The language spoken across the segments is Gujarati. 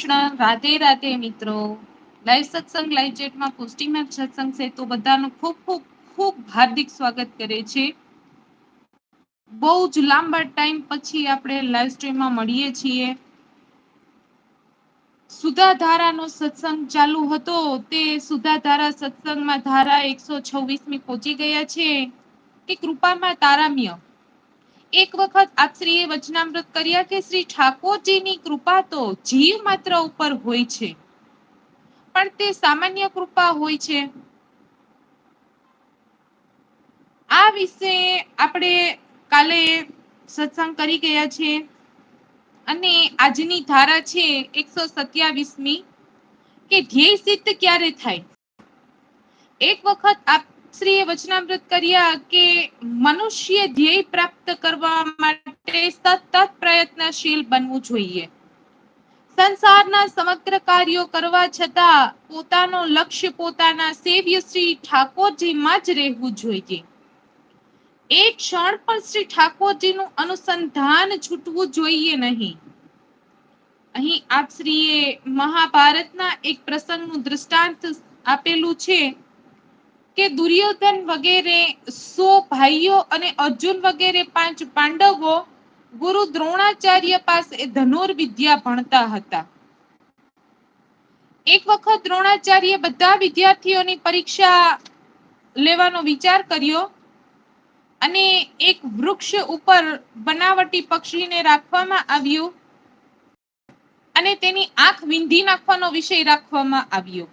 કૃષ્ણ, રાધે રાધે મિત્રો. લાઈવ સત્સંગ, લાઈવ ચેટમાં પુષ્ટિમાં સત્સંગ છે તો બધાનું ખૂબ ખૂબ ખૂબ હાર્દિક સ્વાગત કરે છે. બહુ જ લાંબા ટાઈમ પછી આપણે લાઈવ સ્ટ્રીમમાં મળીએ છીએ. સુધાધારાનો સત્સંગ ચાલુ હતો. તે સુધાધારા સત્સંગમાં ધારા એકસો છવ્વીસમી પહોંચી ગયા છે. કે કૃપામાં તારામ્ય. એક વખત આપ શ્રીએ વચનામૃત કર્યા કે શ્રી ઠાકોરજીની કૃપા તો જીવ માત્ર ઉપર હોય છે. પણ તે સામાન્ય કૃપા હોય છે. આ વિશે આપણે કાલે સત્સંગ કરી ગયા છે અને આજની ધારા છે એકસો સત્યાવીસમી કે ધ્યેય સિદ્ધ ક્યારે થાય? એક વખત આપ શ્રી એ વચનામૃત કર્યા કે મનુષ્ય ધ્યેય પ્રાપ્ત કરવા માટે સતત પ્રયત્નશીલ બનવું જોઈએ. સંસારના સમગ્ર કાર્યો કરવા છતાં પોતાનો લક્ષ્ય પોતાના સેવ્ય શ્રી ઠાકોરજીમાં જ રહેવું જોઈએ. એક ક્ષણ પણ શ્રી ઠાકોરજીનું અનુસંધાન છૂટવું જોઈએ નહીં. અહીં આપ શ્રીએ મહાભારતના એક પ્રસંગનું દ્રષ્ટાંત આપેલું છે. કે દુર્યોધન વગેરે સો ભાઈઓ અને અર્જુન વગેરે પાંચ પાંડવો ગુરુ દ્રોણાચાર્ય પાસે ધનુર્વિદ્યા ભણતા હતા. એક વખત દ્રોણાચાર્ય બધા વિદ્યાર્થીઓની પરીક્ષા લેવાનો વિચાર કર્યો અને એક વૃક્ષ ઉપર બનાવટી પક્ષીને રાખવામાં આવ્યું અને તેની આંખ વિંધી નાખવાનો વિષય રાખવામાં આવ્યો.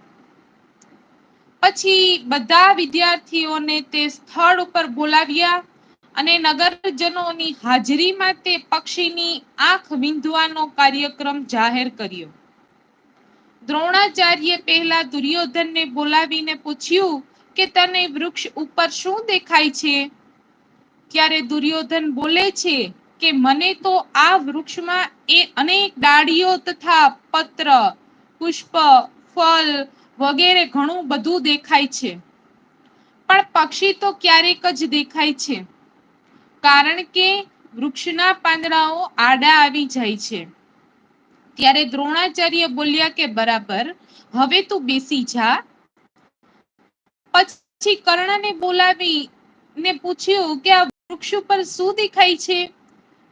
પછી બધા વિદ્યાર્થીઓને તે સ્થળ ઉપર બોલાવ્યા અને નગરજનોની હાજરીમાં તે પક્ષીની આંખ વિંધવાનો કાર્યક્રમ જાહેર કર્યો. દ્રોણાચાર્ય પહેલા દુર્યોધનને બોલાવીને પૂછ્યું કે તને વૃક્ષ ઉપર શું દેખાય છે? ત્યારે દુર્યોધન બોલે છે કે મને તો આ વૃક્ષમાં એ અનેક ડાળીઓ તથા પત્ર, પુષ્પ ફલ વગેરે ઘણું બધું દેખાય છે. પણ પક્ષી તો ક્યારેક જ દેખાય છે. કારણ કે વૃક્ષના પાંદડાઓ આડા આવી જાય છે. ત્યારે દ્રોણાચાર્ય બોલ્યા કે, બરાબર, હવે તું બેસી જા. પછી કર્ણને બોલાવી ને પૂછ્યું કે, આ વૃક્ષ ઉપર શું દેખાય છે?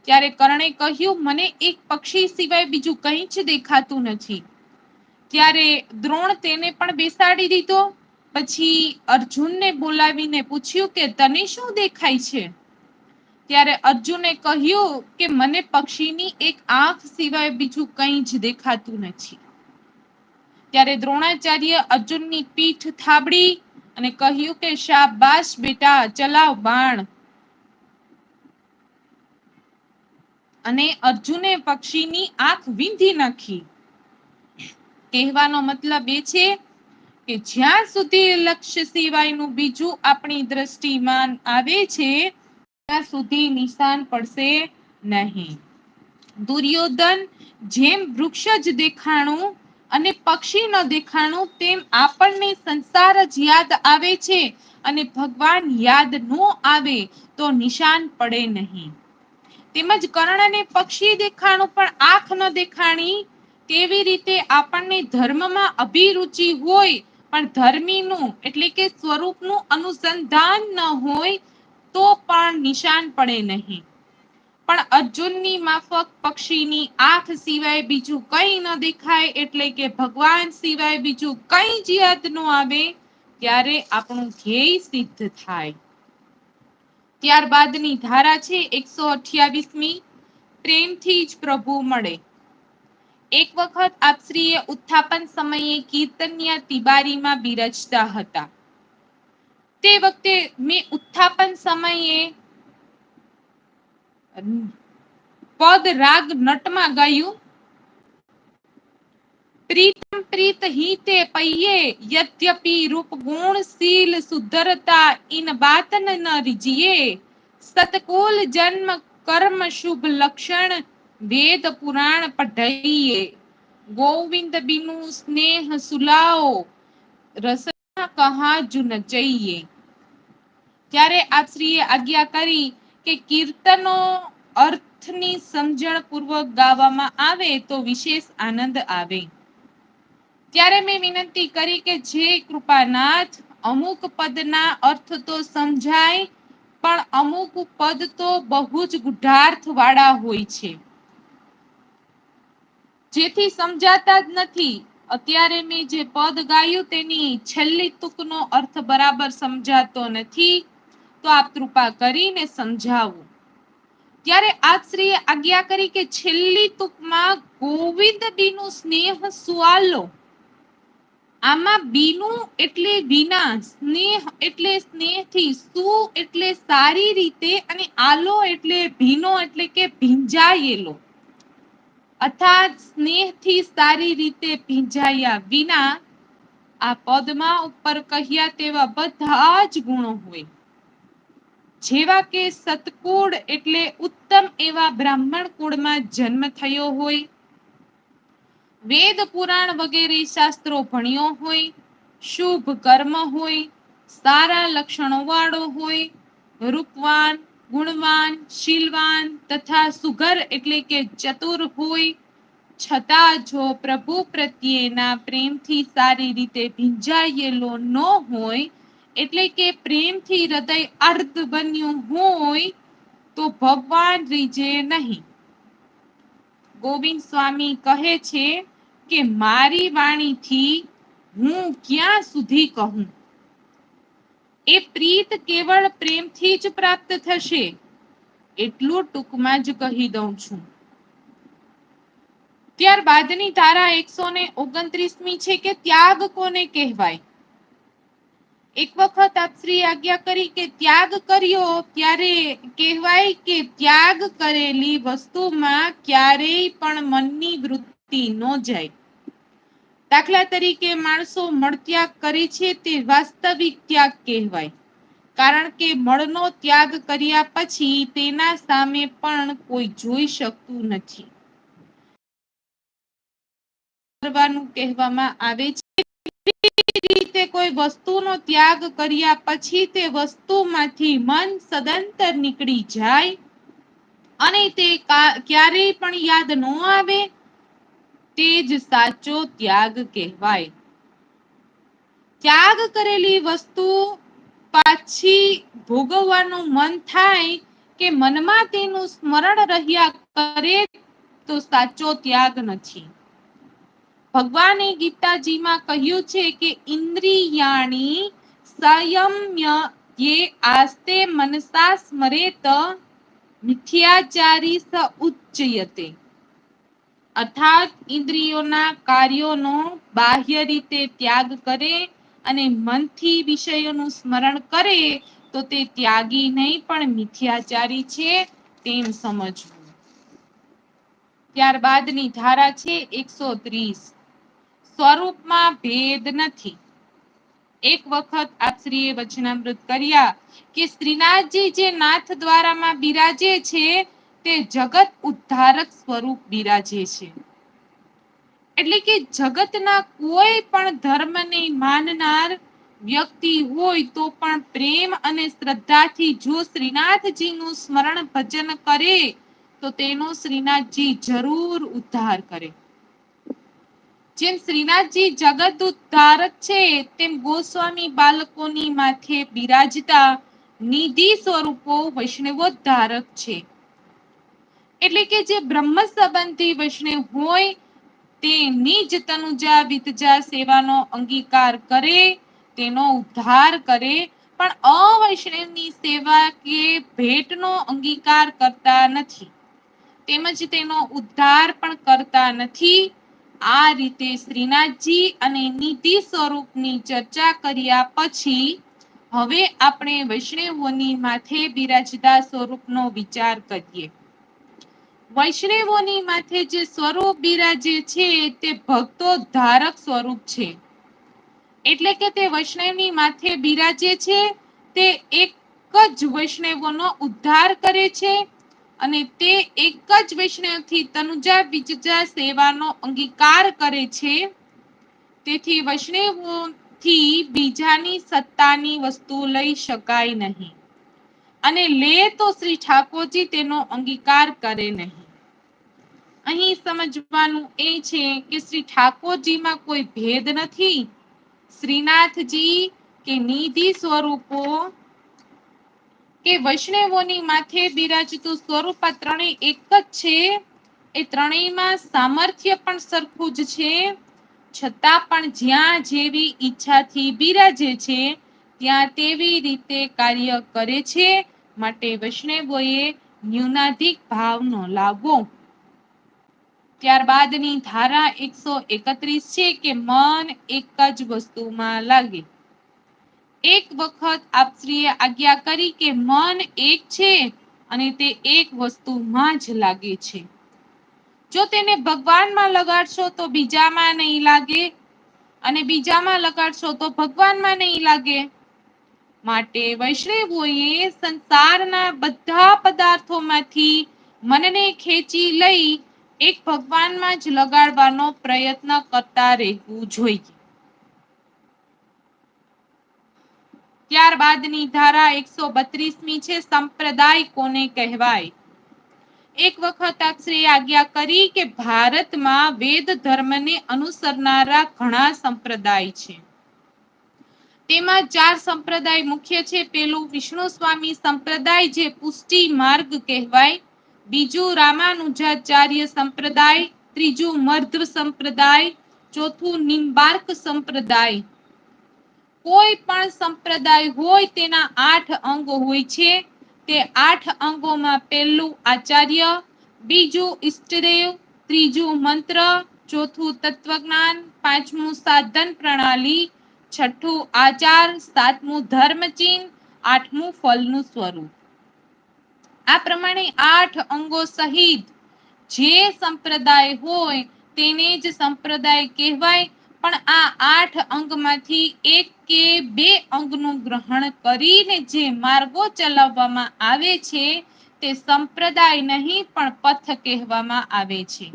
ત્યારે કર્ણે કહ્યું, મને એક પક્ષી સિવાય બીજું કંઈ જ દેખાતું નથી. ત્યારે દ્રોણ તેને પણ બેસાડી દીધો. પછી અર્જુનને બોલાવીને પૂછ્યું કે, તને શું દેખાય છે? ત્યારે અર્જુને કહ્યું કે, મને પક્ષીની એક આંખ સિવાય બીજું કંઈ જ દેખાતું નથી. ત્યારે દ્રોણાચાર્ય અર્જુનની પીઠ થાબડી અને કહ્યું કે, શાબાશ બેટા, ચલાવ બાણ. અને અર્જુને પક્ષીની આંખ વીંધી નાખી. કહેવાનો મતલબ એ છે કે જ્યાં સુધી લક્ષ્ય સિવાયનું બીજું આપણી દ્રષ્ટિમાન આવે છે, ત્યાં સુધી નિશાન પડશે નહીં. દુર્યોધન જેમ વૃક્ષ જ દેખાણું અને પક્ષી ન દેખાણું, તેમ આપણને સંસાર જ યાદ આવે છે અને ભગવાન યાદ ન આવે તો નિશાન પડે નહીં. તેમજ કર્ણને પક્ષી દેખાણું પણ આંખ ન દેખાણી કેવી રીતે આપણને ધર્મમાં અભિરુચિ હોય, પણ ધર્મીનું એટલે કે સ્વરૂપનું અનુસંધાન ન હોય, તો પણ નિશાન પડે નહીં. પણ અર્જુનની માફક પક્ષીની આંખ સિવાય બીજું કઈ ન દેખાય એટલે કે ભગવાન સિવાય બીજું કઈ જ યાદ ન આવે, ત્યારે આપણું ધ્યેય સિદ્ધ થાય. ત્યારબાદની ધારા છે એકસો અઠ્યાવીસમી. પ્રેમથી જ પ્રભુ મળે. એક વખત આપશ્રીએ ઉત્થાપન સમયે કીર્તનિયા તિબારીમાં બિરજતા હતા. તે વખતે મેં ઉત્થાપન સમયે પદ રાગ નટમાં ગાયું. પ્રીતમ પ્રીત હિતે પૈયે યદ્યપિ રૂપ ગુણ શીલ સુધરતા ઇન બાત ન રીજીએ. સતકુલ જન્મ કર્મ શુભ લક્ષણ વેદ પુરાણ પઢઈએ. ગોવિંદ બિનુ સ્નેહ સુલાઓ રસના કહા જુન જઈએ. ત્યારે આપ આજ્ઞા કરી કે કીર્તનો અર્થની સમજણ પૂર્વક ગાવામાં આવે તો વિશેષ આનંદ આવે. ત્યારે મેં વિનંતી કરી કે જે કૃપાનાથ અમુક પદના અર્થ તો સમજાય, પણ અમુક પદ તો બહુ જ ગુઢાર્થ વાળા હોય છે. જેથી સમજાતા જ નથી. અત્યારે મેં જે પદ ગાયું તેની છેલ્લી તુકનો અર્થ બરાબર સમજાતો નથી. તો આપ કૃપા કરીને સમજાવો. ત્યારે આપશ્રીએ આજ્ઞા કરી કે છેલ્લી તુકમાં ગોવિંદ બીનું સ્નેહ સુઆલો. આમાં બીનું એટલે વિના, સ્નેહ એટલે સ્નેહથી, સુ એટલે સારી રીતે અને આલો એટલે ભીનો એટલે કે ભીંજાયેલો. અર્થાત સ્નેહથી સારી રીતે ભીંજાયા વિના આ પદમાં ઉપર કહ્યા તેવા બધા જ ગુણો હોય. જેવા કે સતકુળ એટલે ઉત્તમ એવા બ્રાહ્મણ કુળમાં જન્મ થયો હોય, વેદ પુરાણ વગેરે શાસ્ત્રો ભણ્યો હોય, શુભ કર્મ હોય, સારા લક્ષણો વાળો હોય, રૂપવાન ગુણવાન, શીલવાન તથા સુગર એટલે કે ચતુર હોય, છતાં જો પ્રભુ પ્રત્યેના પ્રેમથી સારી રીતે ભીંજાયેલો ન હોય, એટલે કે પ્રેમથી હૃદય અર્ધ બન્યું હોય, તો ભગવાન રીજે નહીં. ગોવિંદ સ્વામી કહે છે કે, મારી વાણીથી હું ક્યાં સુધી કહું? એ પ્રીત કેવળ પ્રેમથી જ પ્રાપ્ત થશે, એટલું ટૂંકમાં જ કહી દઉં છું. ત્યારબાદની તારા એકસો ને ઓગણત્રીસમી છે કે ત્યાગ કોને કહેવાય? એક વખત આપ શ્રી આજ્ઞા કરી કે ત્યાગ કર્યો, ત્યારે કહેવાય કે ત્યાગ કરેલી વસ્તુમાં ક્યારેય પણ મનની વૃત્તિ ન જાય. દાખલા તરીકે માણસો મળત્યાગ કરે છે તે વાસ્તવિક ત્યાગ કહેવાય. કારણ કે મળનો ત્યાગ કર્યા પછી તેના સામે પણ કોઈ જોઈ શકતું નથી. કરવાનું કહેવામાં આવે છે. રીતે કોઈ વસ્તુનો ત્યાગ કર્યા પછી તે વસ્તુમાંથી મન સદંતર નીકળી જાય અને તે ક્યારેય પણ યાદ ન આવે તે જ સાચો ત્યાગ કહેવાય. ત્યાગ કરેલી વસ્તુ પાછી ભોગવવાનું મન થાય કે મનમાં તેનું સ્મરણ રહ્યા કરે તો સાચો ત્યાગ નથી. ભગવાને ગીતાજીમાં કહ્યું છે કે ઇન્દ્રિયાણી સંયમ્ય યે આસ્તે મનસા સ્મરેત મિથ્યાચારી સ ઉચ્ચયતે. અર્થાત ઇન્દ્રિયોના કાર્યોનો બાહ્ય રીતે ત્યાગ કરે અને મનથી વિષયોનું સ્મરણ કરે, તો તે ત્યાગી નહીં, પણ મિથ્યાચારી છે તેમ સમજવું. ત્યારબાદની ધારા છે એકસો ત્રીસ. સ્વરૂપમાં ભેદ નથી. એક વખત આપશ્રીએ વચનામૃત કર્યા કે શ્રીનાથજી જે નાથ દ્વારામાં બિરાજે છે તે જગત ઉદ્ધારક સ્વરૂપ બિરાજે છે. એટલે કે જગતના કોઈ પણ ધર્મને માનનાર વ્યક્તિ હોય તો પણ પ્રેમ અને શ્રદ્ધાથી જો શ્રીનાથજીનું સ્મરણ ભજન કરે, તો તેનો શ્રીનાથજી જરૂર ઉદ્ધાર કરે. જેમ શ્રીનાથજી જગત ઉદ્ધારક છે, તેમ ગોસ્વામી બાળકોની માથે બિરાજતા નિધિ સ્વરૂપો વૈષ્ણવોદ્ધારક છે. એટલે કે જે બ્રહ્મ સંબંધી વૈષ્ણવ હોય તે નિજ તનુજા વિતજા સેવાનો અંગીકાર કરે, તેનો ઉદ્ધાર કરે. પણ અવૈષ્ણવની સેવા કે ભેટનો અંગીકાર કરતા નથી. તેમજ તેનો ઉદ્ધાર પણ કરતા નથી. આ રીતે શ્રીનાથજી અને નીતિ સ્વરૂપની ચર્ચા કર્યા પછી, હવે આપણે વૈષ્ણવોની માથે બિરાજતા સ્વરૂપનો વિચાર કરીએ. વૈષ્ણવોની માથે જે સ્વરૂપ બિરાજે છે, તે ભક્તો ધારક સ્વરૂપ છે. એટલે કે તે વૈષ્ણવની માથે બિરાજે છે, તે એક જ વૈષ્ણવોનો ઉદ્ધાર કરે છે અને તે એક જ વૈષ્ણવથી તનુજા બીજા સેવાનો અંગીકાર કરે છે. તેથી વૈષ્ણવોથી બીજાની સત્તાની વસ્તુ લઈ શકાય નહીં. અને લે તો શ્રી ઠાકોરજી તેનો અંગીકાર કરે નહીં. અહીં સમજવાનું એ છે કે શ્રી ઠાકોરજીમાં કોઈ ભેદ નથી? શ્રીનાથજી કે નિધિ સ્વરૂપો? કે વૈષ્ણવોની માથે બિરાજતું સ્વરૂપ આ ત્રણેય એક જ છે? એ ત્રણેયમાં સામર્થ્ય પણ સરખું જ છે. છતાં પણ જ્યાં જેવી ઈચ્છાથી બિરાજે છે, ત્યાં તેવી રીતે કાર્ય કરે છે. માટે વૈષ્ણવોએ ન્યૂનાધિક ભાવ નો લાવવો ત્યારબાદની ધારા એકસો એકત્રીસ છે કે મન એક જ વસ્તુમાં લાગે. એક વખત આપશ્રીએ આજ્ઞા કરી કે મન એક છે અને તે એક વસ્તુમાં જ લાગે છે. જો તેને ભગવાનમાં લગાડશો તો બીજામાં નહીં લાગે અને બીજામાં લગાડશો તો ભગવાનમાં નહીં લાગે. માટે વૈષ્ણવોએ સંસારના બધા પદાર્થોમાંથી મનને ખેંચી લઈ એક ભગવાનમાં જ લગાડવાનો પ્રયત્ન કરતા રહેવું જોઈએ. ત્યારબાદની ધારા એકસો બત્રીસમી છે, સંપ્રદાય કોને કહેવાય? એક વખત આપશ્રી આજ્ઞા કરી કે ભારતમાં વેદ ધર્મને અનુસરનારા ઘણા સંપ્રદાય છે. તેમાં ચાર સંપ્રદાય મુખ્ય છે. પેલું વિષ્ણુ સ્વામી સંપ્રદાય, જે પુષ્ટિ માર્ગ કહેવાય. બીજું રામાનુજાચાર્ય સંપ્રદાય, ત્રીજું મર્ધવ સંપ્રદાય, ચોથું નિમ્બાર્ક સંપ્રદાય. કોઈ પણ સંપ્રદાય હોય તેના આઠ અંગો હોય છે. તે આઠ અંગોમાં પહેલું આચાર્ય, બીજું ઈષ્ટદેવ, ત્રીજું મંત્ર, ચોથું તત્વજ્ઞાન, પાંચમું સાધન પ્રણાલી, છઠ્ઠું આચાર, સાતમું ધર્મચિહ્ન, આઠમું ફલનું સ્વરૂપ. આ પ્રમાણે આઠ અંગો સહિત જે સંપ્રદાય હોય તેને જ સંપ્રદાય કહેવાય. પણ આ આઠ અંગમાંથી એક કે બે અંગનું ગ્રહણ કરીને જે માર્ગો ચલાવવામાં આવે છે તે સંપ્રદાય નહીં, પણ પથ કહેવામાં આવે છે.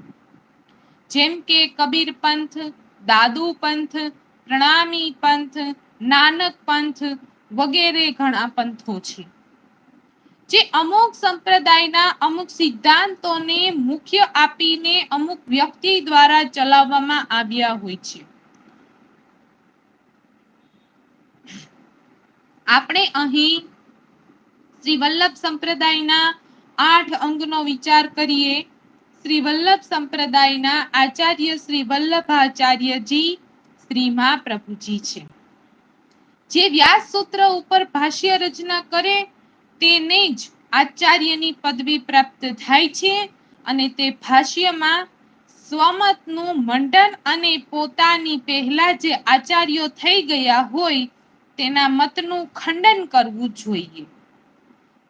જેમ કે કબીર પંથ, દાદુ પંથ, પ્રણામી પંથ, નાનક પંથ વગેરે ઘણા પંથો છે. જે અમુક સંપ્રદાયના અમુક સિદ્ધાંતોને મુખ્ય આપીને અમુક વ્યક્તિ દ્વારા ચલાવવામાં આવ્યા હોય છે. આપણે અહીં શ્રી વલ્લભ સંપ્રદાયના આઠ અંગનો વિચાર કરીએ. શ્રી વલ્લભ સંપ્રદાયના આચાર્ય શ્રી વલ્લભાચાર્યજી શ્રી મહાપ્રભુજી છે. જે વ્યાસ સૂત્ર ઉપર ભાષ્ય રચના કરે તેને જ આચાર્યની પદવી પ્રાપ્ત થાય છે અને તે ભાષ્યમાં સ્વમતનું મંડન અને પોતાની પહેલા જે આચાર્યો થઈ ગયા હોય તેના મતનું ખંડન કરવું જોઈએ.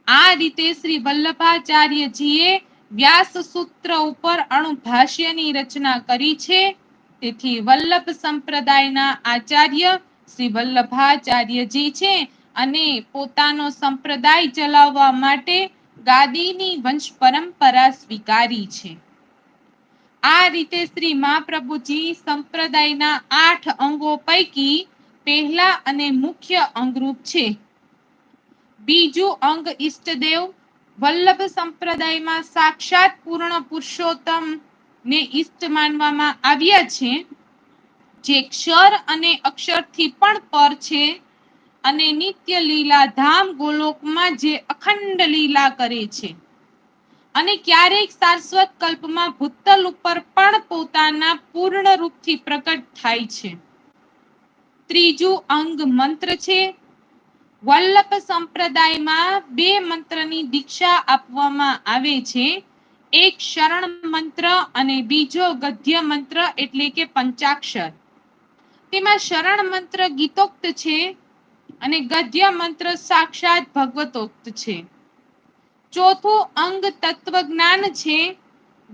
આ રીતે શ્રી વલ્લભાચાર્યજીએ વ્યાસ સૂત્ર ઉપર અણુભાષ્યની રચના કરી છે. તેથી વલ્લભ સંપ્રદાયના આચાર્ય શ્રી વલ્લભાચાર્યજી છે. અને પોતાનો સંપ્રદાય ચલાવવા માટે ગાદીની વંશ પરંપરા સ્વીકારી છે. આ રીતે શ્રી મહાપ્રભુજી સંપ્રદાયના આઠ અંગો પૈકી પહેલા અને મુખ્ય અંગરૂપ છે. બીજું અંગ ઈષ્ટદેવ, વલ્લભ સંપ્રદાયમાં સાક્ષાત પૂર્ણ પુરુષોત્તમ ને ઈષ્ટ માનવામાં આવ્યા છે. જે ક્ષર અને અક્ષરથી પણ પર છે. અને નિત્ય લીલા ધામ ગોલોકમાં જે અખંડ લીલા કરે છે. અને ક્યારેક શાશ્વત કલ્પમાં ભૂતલ ઉપર પણ પોતાના પૂર્ણ રૂપથી પ્રકટ થાય છે. ત્રીજું અંગ મંત્ર છે. વલ્લભ સંપ્રદાયમાં બે મંત્રની દીક્ષા આપવામાં આવે છે. એક શરણ મંત્ર અને બીજો ગદ્ય મંત્ર એટલે કે પંચાક્ષર. તેમાં શરણ મંત્ર ગીતોક્ત છે. અને ગદ્ય મંત્ર સાક્ષાત ભગવતોક્ત છે. ચોથું અંગ તત્વજ્ઞાન છે.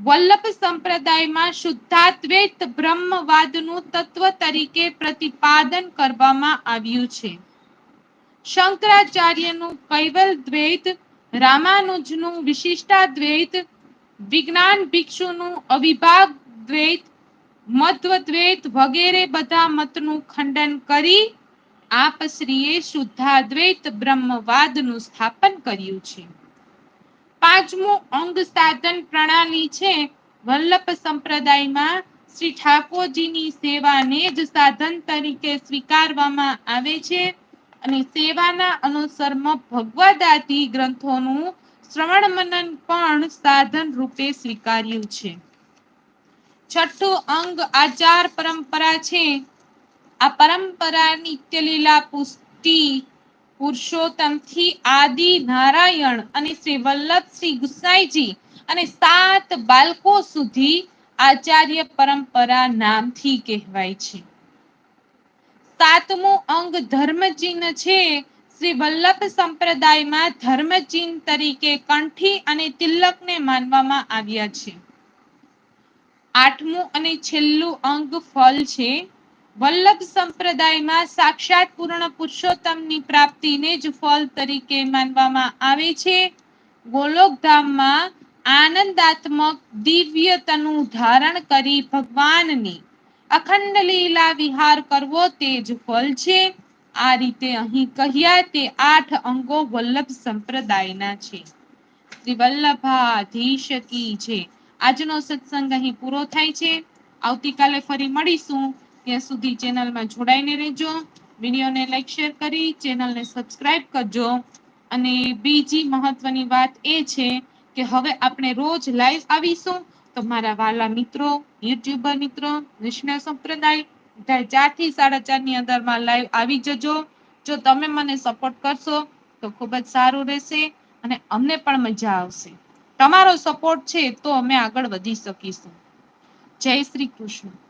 વલ્લભ સંપ્રદાયમાં શુદ્ધાત્વેત બ્રહ્મવાદનું તત્વ તરીકે પ્રતિપાદન કરવામાં આવ્યું છે. શંકરાચાર્યનું કૈવલ દ્વૈત, રામાનુજનું વિશિષ્ટાદ્વૈત, વિજ્ઞાન ભિક્ષુનું અવિભાગ દ્વૈત મધ્વ દ્વૈત વગેરે બધા મતનું ખંડન કરી આપ શ્રીએ શુદ્ધાદ્વૈત બ્રહ્મવાદનું સ્થાપન કર્યું છે. પાંચમું અંગ સાધન પ્રણાલી છે. વલ્લભ સંપ્રદાયમાં શ્રી ઠાકોરજીની સેવાને જ સાધન તરીકે સ્વીકારવામાં આવે છે અને સેવાના અનુસરમાં ભગવદાદી ગ્રંથોનું શ્રવણ મનન પણ સાધન રૂપે સ્વીકાર્યું છે. છઠ્ઠું અંગ આચાર પરંપરા છે. આ પરંપરા નિત્ય પુષ્ટિ, પુરુષોત્તમથી આદિ નારાયણ અને શ્રી વલ્લભ શ્રી ગુસાઈજી અને સાત બાળકો સુધી આચાર્ય પરંપરા નામથી કહેવાય છે. સાતમું અંગ ધર્મ છે. શ્રી વલ્લભ સંપ્રદાયમાં ધર્મચિહ્ન તરીકે કંઠી અને તિલકને માનવામાં આવ્યા છે. આઠમું અને છેલ્લું અંગ ફલ છે. વલ્લભ સંપ્રદાયમાં સાક્ષાત પૂર્ણ પુરુષોત્તમની પ્રાપ્તિને જ ફળ તરીકે માનવામાં આવે છે. ગોલોકધામમાં આનંદાત્મક દિવ્યતનું ધારણ કરી ભગવાનની અખંડ લીલા વિહાર કરવો તે જ ફળ છે. આ રીતે અહીં કહ્યા તે આઠ અંગો વલ્લભ સંપ્રદાયના છે. શ્રી વલ્લભાધીશ કી છે આજનો સત્સંગ અહીં પૂરો થાય છે. આવતીકાલે ફરી મળીશું. ત્યાં સુધી ચેનલમાં જોડાઈને રહેજો. વિડીયોને લાઈક શેર કરી, ચેનલને સબસ્ક્રાઇબ કરજો. અને બીજી મહત્વની વાત એ છે કે હવે આપણે રોજ લાઈવ આવીશું. તો મારા વાલા મિત્રો યુટ્યુબર મિત્રો વિષ્ણુ સંપ્રદાય, બધા ચારથી સાડા ચારની અંદરમાં લાઈવ આવી જજો. જો તમે મને સપોર્ટ કરશો, તો ખૂબ જ સારું રહેશે અને અમને પણ મજા આવશે. તમારો સપોર્ટ છે તો અમે આગળ વધી શકીશું. જય શ્રી કૃષ્ણ.